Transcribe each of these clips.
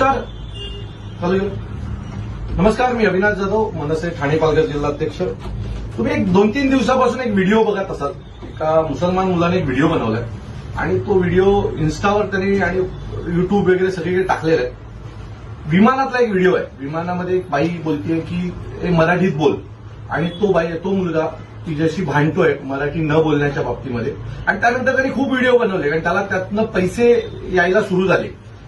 नमस्कार. हॅलो नमस्कार मी अविनाश जाधव मनसे ठाणे पालघर जिल्हाध्यक्ष. तुम्ही एक दोन तीन दिवसापासून एक व्हिडिओ बघत असाल. एका मुसलमान मुलाने एक व्हिडिओ बनवलाय. आणि तो व्हिडिओ इन्स्टावर त्यांनी आणि युट्यूब वगैरे सगळीकडे टाकलेला आहे. विमानातला एक व्हिडिओ आहे. विमानामध्ये एक बाई बोलतीये की "ए, मराठीत बोल. आणि तो बाई तो मुलगा तिच्याशी भांडतोय मराठी न बोलण्याच्या बाबतीमध्ये. आणि त्यानंतर त्यांनी खूप व्हिडिओ बनवले आणि त्याला त्यातनं पैसे यायला सुरू झाले.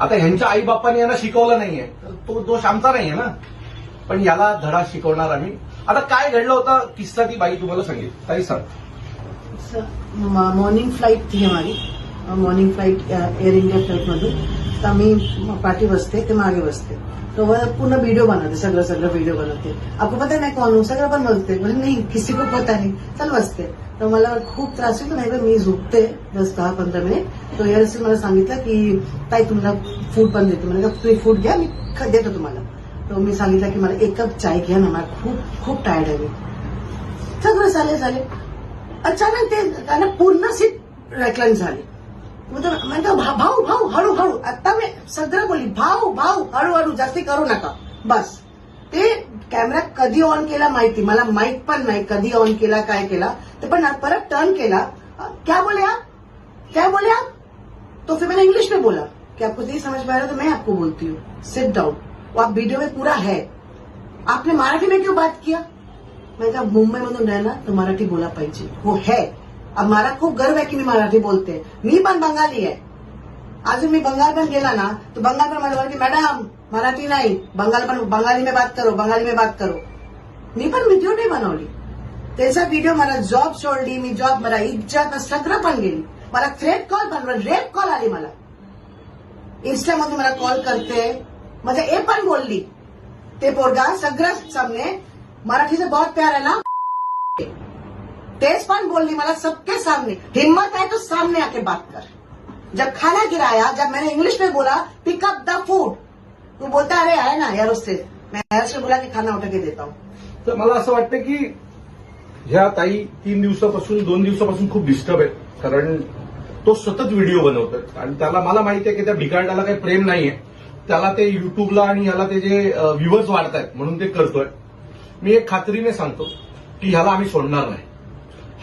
आता ह्यांच्या आई बापांनी यांना शिकवलं नाहीये. तर तो दोष आमचा नाहीये ना. पण याला धडा शिकवणार आम्ही. आता काय घडलं होतं? किस्सा ती बाई तुम्हाला सांगेल. ताई सांग मॉर्निंग फ्लाईट थी हमारी. मॉर्निंग फ्लाईट एअर इंडिया फ्लाईटमधून तर आम्ही पाठी बसते ते मागे बसते. तर पूर्ण व्हिडिओ बनवते सगळं सगळं व्हिडिओ बनवते. आपको पता नाही कॉल सगळं पण बसते म्हणजे नाही किसी को पता नाही. चल बसते. तर मला खूप त्रास होतो नाही मी झोपते दस दहा पंधरा मिनिट. तो एअरसी मला सांगितलं की ताई तुम्हाला फूड पण देते. म्हणजे तुम्ही फूड घ्या मी देतो तुम्हाला. तर मी सांगितलं की मला एक कप चाय घ्या ना मला खूप खूप टायर्ड आहे मी. सगळं झाले झाले. अचानक ते त्याला पूर्ण सीट रेकलन झाली. म्हणतो म्हणतो, भाऊ भाऊ हळूहळू आता मी सगळं बोलली भाऊ भाऊ हळूहळू जास्ती करू नका. बस. ते कॅमेरा कधी ऑन केला माहिती? मला माहीत पण नाही कधी ऑन केला काय केला. ते पण परत टर्न केला. क्या बोले आप? क्या बोले आप? तो फिर मैंने इंग्लिश में बोला कि आपको नहीं समझ में आ रहा तो मैं आपको बोलती हूँ. सिट डाउन वो आप वीडियो में पूरा है. आपने मराठी में क्यों बात किया? मैं कहा मुंबई मधून राहिला तो मराठी बोला पाहिजे. वो है. मला खूप गर्व आहे की मी मराठी बोलते मी पण बंगाली आहे अजून मी बंगाल पण गेला ना तर बंगाल पण मला बोलते मॅडम, मराठी नाही, बंगाल पण बंगाली में बात करो, बंगाली में बात करो। मी पण व्हिडिओ नाही बनवली? त्याचा व्हिडिओ मला जॉब सोडली मी जॉब मला इज़्ज़त सगळं पण गेली। मला थ्रेट कॉल पण रेप कॉल आली मला। इन्स्टामधून मला कॉल करते म्हणजे ए पण बोलली। ते पोरगा सगळं सामने मराठी से बहुत प्यार है ना? तेज पण बोलली मला सबके सामने हिम्मत है तो सामने आके बात कर. जब खाना गिराया जब मैंने इंग्लिश में बोला पिकअप द फूड तू बोलता अरे है ना यार उससे मैं यार से बोला की खाना उठा के देता हूँ. तर मला असं वाटतं की ह्या ताई तीन दिवसापासून दोन दिवसापासून खूप डिस्टर्ब आहेत. कारण तो सतत व्हिडिओ बनवतोय. आणि त्याला मला माहिती आहे की त्या भिकाडाला काही प्रेम नाहीये. त्याला ते युट्यूबला आणि ह्याला ते जे व्ह्युअर्स वाढतायत म्हणून ते करतोय. मी एक खात्रीने सांगतो की ह्याला आम्ही सोडणार नाही.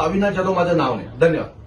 अविनाश जाधव माझं नाव नाही. धन्यवाद.